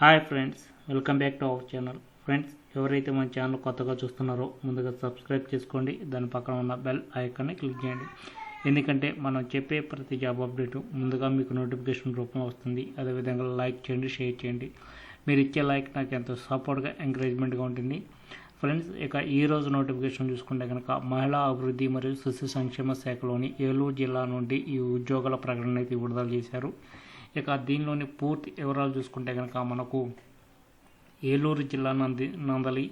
Hi friends welcome back to our channel. Friends ఎవరైతే మన channel కొత్తగా చూస్తున్నారో ముందుగా సబ్స్క్రైబ్ చేసుకోండి దాని పక్కన ఉన్న బెల్ ఐకాన్ని క్లిక్ చేయండి. ఎందుకంటే మనం చెప్పే ప్రతి జాబ్ అప్డేట్ ముందుగా మీకు నోటిఫికేషన్ రూపంలో వస్తుంది. అదేవిధంగా లైక్ చేయండి షేర్ చేయండి. మీరు ఇచ్చే లైక్ నాకు ఎంతో సపోర్ట్గా ఎంకరేజ్మెంట్గా ఉంటుంది. ఫ్రెండ్స్ ఇక ఈ రోజు నోటిఫికేషన్ చూసుకుంటే కనుక మహిళా అభివృద్ధి మరియు శిశు సంక్షేమ శాఖలోని ఏలూరు జిల్లా నుండి ఈ ఉద్యోగాల ప్రకటన అయితే విడుదల చేశారు. ఇక దీనిలోని పూర్తి వివరాలు చూసుకుంటే కనుక మనకు ఏలూరు జిల్లా నంది నందలి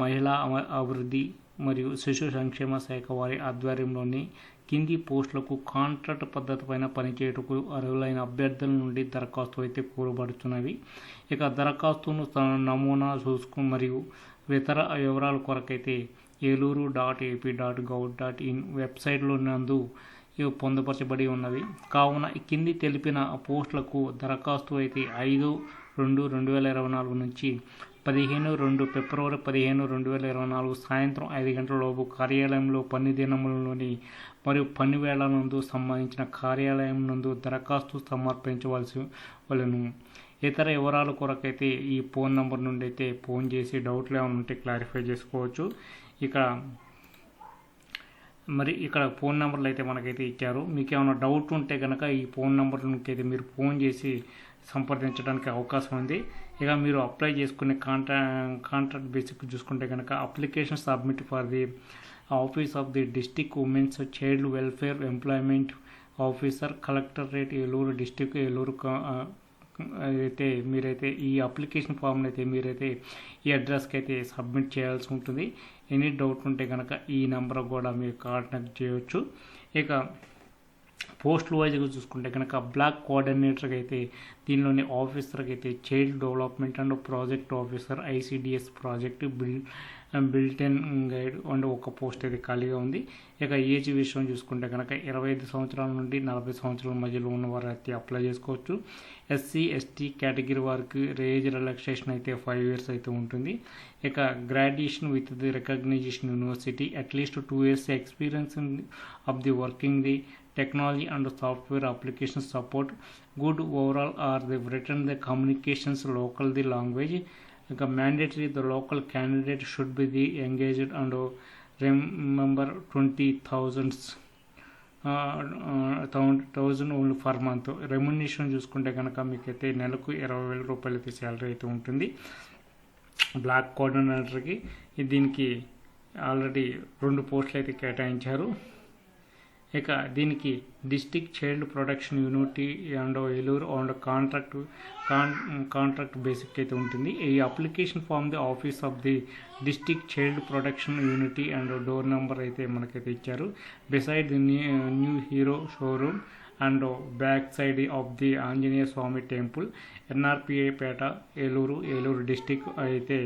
మహిళా అభివృద్ధి మరియు శిశు సంక్షేమ శాఖ వారి ఆధ్వర్యంలోని కింది పోస్టులకు కాంట్రాక్ట్ పద్ధతి పైన పనిచేయటకు అర్హులైన అభ్యర్థుల నుండి దరఖాస్తు అయితే కోరబడుతున్నవి. ఇక దరఖాస్తును తన నమూనా చూసుకు మరియు ఇతర వివరాల కొరకైతే Eluru dot AP dot gov dot in వెబ్సైట్లో నందు ఇవి పొందుపరచబడి ఉన్నవి. కావున కింది తెలిపిన పోస్టులకు దరఖాస్తు అయితే ఐదు రెండు రెండు వేల ఇరవై నాలుగు నుంచి పదిహేను రెండు ఫిబ్రవరి పదిహేను రెండు వేల ఇరవై నాలుగు సాయంత్రం ఐదు గంటల లోపు కార్యాలయంలో పని దినములలోని మరియు పని వేళ నందు సంబంధించిన కార్యాలయం నందు దరఖాస్తు సమర్పించవలసి వలను. ఇతర వివరాల కొరకైతే ఈ ఫోన్ నంబర్ నుండి అయితే ఫోన్ చేసి డౌట్లు ఏమైనా ఉంటే క్లారిఫై చేసుకోవచ్చు. ఇక మరి ఇక్కడ ఫోన్ నెంబర్లు అయితే మనకైతే ఇచ్చారు. మీకు ఏమైనా డౌట్ ఉంటే కనుక ఈ ఫోన్ నెంబర్కి అయితే మీరు ఫోన్ చేసి సంప్రదించడానికి అవకాశం ఉంది. ఇక మీరు అప్లై చేసుకునే కాంట్రా కాంట్రాక్ట్ బేసిక్ చూసుకుంటే కనుక application submit for the office of the district women's child welfare employment officer collectorate Eluru district Eluru అయితే మీరైతే ఈ అప్లికేషన్ ఫామ్ని అయితే మీరైతే ఈ అడ్రస్కి అయితే సబ్మిట్ చేయాల్సి ఉంటుంది. ఎనీ డౌట్ ఉంటే కనుక ఈ నెంబర్ కూడా మీరు కాంటాక్ట్ చేయవచ్చు ఇక పోస్ట్ వైజ్గా చూసుకుంటే కనుక బ్లాక్ కోఆర్డినేటర్కి అయితే దీనిలోని ఆఫీసర్కి అయితే child development and project officer ICDS project built bulletin guide and ఒక పోస్ట్ అయితే ఖాళీగా ఉంది. ఇక ఏజ్ విషయం చూసుకుంటే కనుక ఇరవై ఐదు సంవత్సరాల నుండి నలభై సంవత్సరాల మధ్యలో ఉన్న వారు అయితే అప్లై చేసుకోవచ్చు. ఎస్సీ ఎస్టీ కేటగిరీ వారికి రేజ్ రిలాక్సేషన్ అయితే ఫైవ్ ఇయర్స్ అయితే ఉంటుంది. ఇక graduation with the recognition university at least two years experience of the working the technology and software application support good overall or the return the communications local the language like mandatory the local candidate should be the engaged and uh, remember 20 thousands thousand only for month remuneration చూసుకుంటే కనుక మీకైతే నెలకు ఇరవై వేల రూపాయలు అయితే salary అయితే ఉంటుంది. బ్లాక్ కోఆర్డినేటర్కి దీనికి ఆల్రెడీ రెండు పోస్టులు అయితే కేటాయించారు. ఇక దీనికి district child protection unit and Eluru and contract con contract basic అయితే ఉంటుంది. ఈ application form the office of the district child protection unit and door number అయితే మనకైతే ఇచ్చారు. Beside the new Hero showroom and back side of the Anjaneya Swami temple NRPI Peta Eluru Eluru district అయితే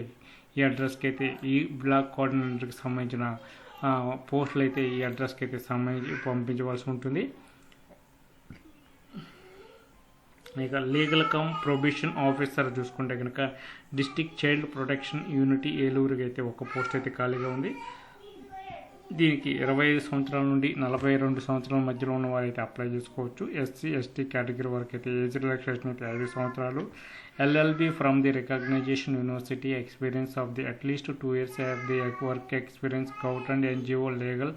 ఈ అడ్రస్కి అయితే ఈ black కోఆర్డినేటర్కి సంబంధించిన పోస్టులు అయితే ఈ అడ్రస్కి అయితే సంబంధించి పంపించవలసి ఉంటుంది. ఇక లీగల్ కమ్ ప్రొబిషన్ ఆఫీసర్ చూసుకుంటే కనుక డిస్టిక్ చైల్డ్ ప్రొటెక్షన్ యూనిటీ ఏలూరుకి అయితే ఒక పోస్ట్ అయితే ఖాళీగా ఉంది. దీనికి ఇరవై ఐదు సంవత్సరాల నుండి నలభై రెండు సంవత్సరాల మధ్యలో ఉన్న వారైతే అప్లై చేసుకోవచ్చు. ఎస్సీ ఎస్టీ కేటగిరీ వరకు అయితే ఏజ్ రిలాక్సేషన్ అయితే ఐదు సంవత్సరాలు. LLB from the recognition university experience of the at least two years of the work experience govt and NGO legal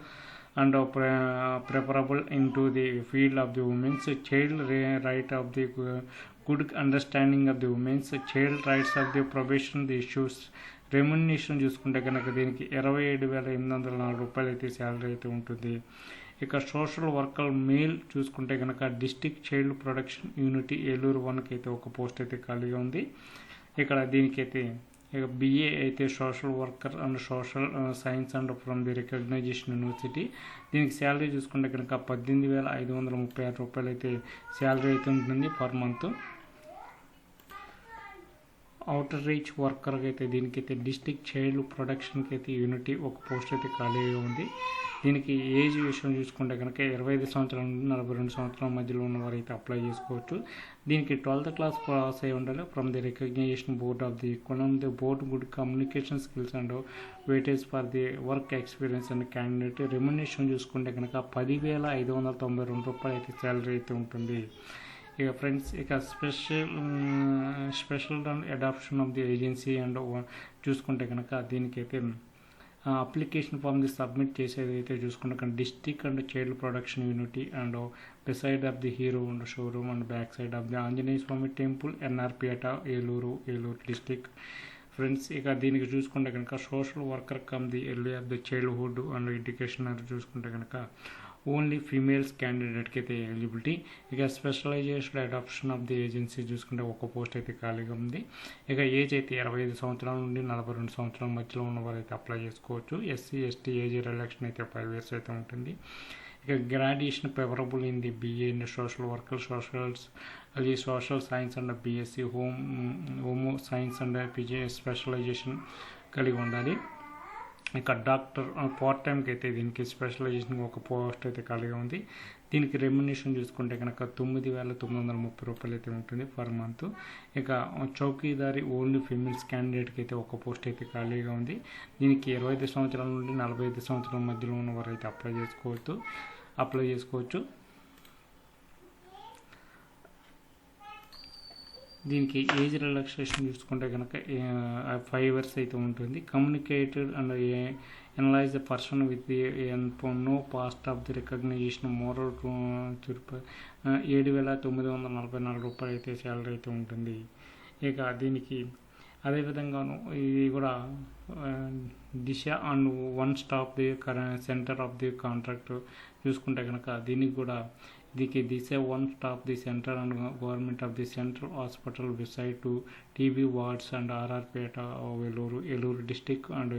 and uh, in to the field of the women's child right of the good understanding of the women's child rights of the probation the issues remuneration చూసుకుంటే కనుక దీనికి ఇరవై ఏడు వేల ఎనిమిది వందల నాలుగు రూపాయలు అయితే శాలరీ అయితే ఉంటుంది. ఇక సోషల్ వర్కర్ మెయిల్ చూసుకుంటే కనుక district child production unity Eluru వన్కి అయితే ఒక పోస్ట్ అయితే ఖాళీగా ఉంది. ఇక్కడ దీనికైతే ఇక బిఏ అయితే social worker and social science and from the recognition university. దీనికి శాలరీ చూసుకుంటే కనుక పద్దెనిమిది వేల ఐదు వందల ముప్పై ఆరు రూపాయలు అయితే శాలరీ అయితే ఉంటుంది పర్ మంత్. అవుటర్ రీచ్ వర్కర్కి అయితే దీనికైతే డిస్టిక్ చైల్డ్ ప్రొడక్షన్కి అయితే యూనిటీ ఒక పోస్ట్ అయితే ఖాళీగా ఉంది. దీనికి ఏజ్ విషయం చూసుకుంటే కనుక ఇరవై ఐదు సంవత్సరాల నుండి నలభై రెండు సంవత్సరాల మధ్యలో ఉన్న వారు అయితే అప్లై చేసుకోవచ్చు. దీనికి ట్వెల్త్ క్లాస్ పాస్ అయి ఉండాలి. From the recognition board of the common the board good communication skills and weightage for the work experience and candidate remuneration చూసుకుంటే కనుక పదివేల ఐదు వందల తొంభై రెండు రూపాయలు అయితే శాలరీ అయితే ఉంటుంది. ఇక ఫ్రెండ్స్ ఇక special special adoption of the agency and చూసుకుంటే కనుక దీనికైతే అప్లికేషన్ ఫామ్ది సబ్మిట్ చేసేది అయితే చూసుకుంటే కనుక district and child production unity and beside of the Hero and showroom and back side of the Anjaneya Swamy temple NRPeta Eluru Eluru district friends ఇక దీనికి చూసుకుంటే కనుక social worker come the early of the childhood and education అని చూసుకుంటే కనుక only females క్యాండిడేట్కి అయితే eligibility ఇక specialization adoption of the agency చూసుకుంటే ఒక పోస్ట్ అయితే ఖాళీగా ఉంది. ఇక ఏజ్ అయితే ఇరవై ఐదు సంవత్సరాల నుండి నలభై రెండు సంవత్సరాల మధ్యలో ఉన్నవారు అయితే అప్లై చేసుకోవచ్చు. ఎస్సీ ఎస్టీ ఏజ్ రిలాక్షన్ అయితే ఫైవ్ ఇయర్స్ అయితే ఉంటుంది. ఇక graduation favourable in the BA in social worker socials అది social science and BSc home homo science and PG specialization కలిగి ఉండాలి. ఇక డాక్టర్ పార్ట్ టైంకి అయితే దీనికి స్పెషలైజేషన్ ఒక పోస్ట్ అయితే ఖాళీగా ఉంది. దీనికి రెమ్యునేషన్ చూసుకుంటే కనుక తొమ్మిది వేల తొమ్మిది వందల ముప్పై రూపాయలు అయితే ఉంటుంది పర్ మంత్ ఇక చౌకీదారి ఓన్లీ ఫీమేల్స్ క్యాండిడేట్కి అయితే ఒక పోస్ట్ అయితే ఖాళీగా ఉంది. దీనికి ఇరవై ఐదు సంవత్సరాల నుండి నలభై ఐదు సంవత్సరాల మధ్యలో ఉన్న వారు అయితే అప్లై చేసుకోవచ్చు. అప్లై చేసుకోవచ్చు. దీనికి ఏజ్ రిలాక్సేషన్ చూసుకుంటే కనుక ఫైవ్ ఇయర్స్ అయితే ఉంటుంది. Communicated and analyse the person with the no past of the recognition moral ఏడు వేల తొమ్మిది వందల నలభై నాలుగు రూపాయలు అయితే శాలరీ అయితే ఉంటుంది. ఇక దీనికి అదేవిధంగాను ఇది కూడా Disha and one stop the centre of the contract చూసుకుంటే కనుక దీనికి కూడా దీనికి Disha one stop the centre and government of the central hospital beside to TB wards and RRPeta Eluru Eluru district and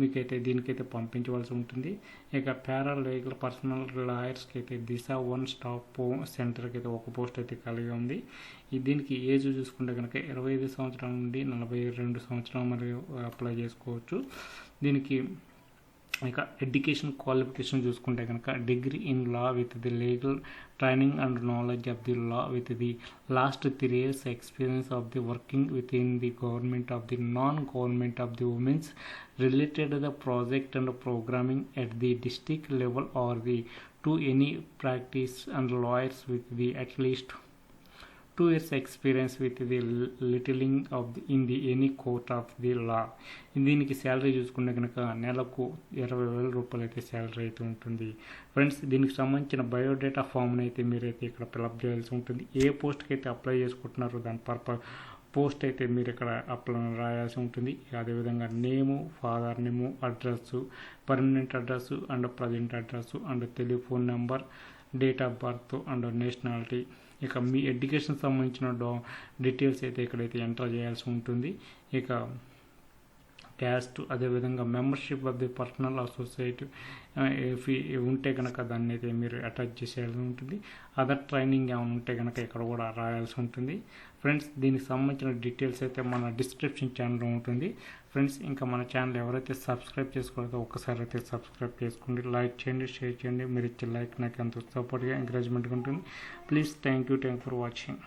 మీకైతే దీనికైతే పంపించవలసి ఉంటుంది. ఇక పారా లీగల్ పర్సనల్ లాయర్స్కి అయితే దిశ వన్ స్టాప్ సెంటర్కి అయితే ఒక పోస్ట్ అయితే కలిగి ఉంది. దీనికి ఏజ్ చూసుకుంటే కనుక ఇరవై ఐదు సంవత్సరాల నుండి నలభై రెండు సంవత్సరాలు మరియు అప్లై చేసుకోవచ్చు. దీనికి ఇక ఎడ్యుకేషన్ క్వాలిఫికేషన్ చూసుకుంటే కనుక degree in law with the legal training and knowledge of the law with the last three years experience of the working with in the government of the non government of the women's related the project and programming at the district level or the to any practice and lawyers with the at least two years experience with the litigating of the in the any court of the law దీనికి salary చూసుకుంటే కనుక నెలకు ఇరవై వేల రూపాయలు అయితే salary అయితే ఉంటుంది. ఫ్రెండ్స్ దీనికి సంబంధించిన బయోడేటా ఫామ్ని అయితే మీరైతే ఇక్కడ ఫిలప్ చేయాల్సి ఉంటుంది. ఏ పోస్ట్కి అయితే అప్లై చేసుకుంటున్నారో దాని పర్పస్ పోస్ట్ అయితే మీరు ఇక్కడ అప్లై రాయాల్సి ఉంటుంది. అదేవిధంగా name father name address permanent address and present address and telephone number date of birth and nationality ఇక మీ ఎడ్యుకేషన్ సంబంధించిన డో డీటెయిల్స్ అయితే ఇక్కడైతే ఎంటర్ చేయాల్సి ఉంటుంది. ఇక క్యాస్ట్ అదేవిధంగా membership of the personal associate fee ఉంటే కనుక దాన్ని అయితే మీరు అటాచ్ చేసేయాల్సి ఉంటుంది. అదర్ ట్రైనింగ్ ఏమైనా ఉంటే కనుక ఇక్కడ కూడా రాయాల్సి ఉంటుంది. ఫ్రెండ్స్ దీనికి సంబంధించిన డీటెయిల్స్ అయితే మన డిస్క్రిప్షన్ ఛానల్లో ఉంటుంది. ఫ్రెండ్స్ ఇంకా మన ఛానల్ ఎవరైతే సబ్స్క్రైబ్ చేసుకోలేదో ఒక్కసారి అయితే సబ్స్క్రైబ్ చేసుకోండి. లైక్ చేయండి షేర్ చేయండి. మీరు ఇచ్చే లైక్ నాకు ఎంతో సపోర్ట్గా ఎంకరేజ్మెంట్గా ఉంటుంది. Please thank you thank for watching.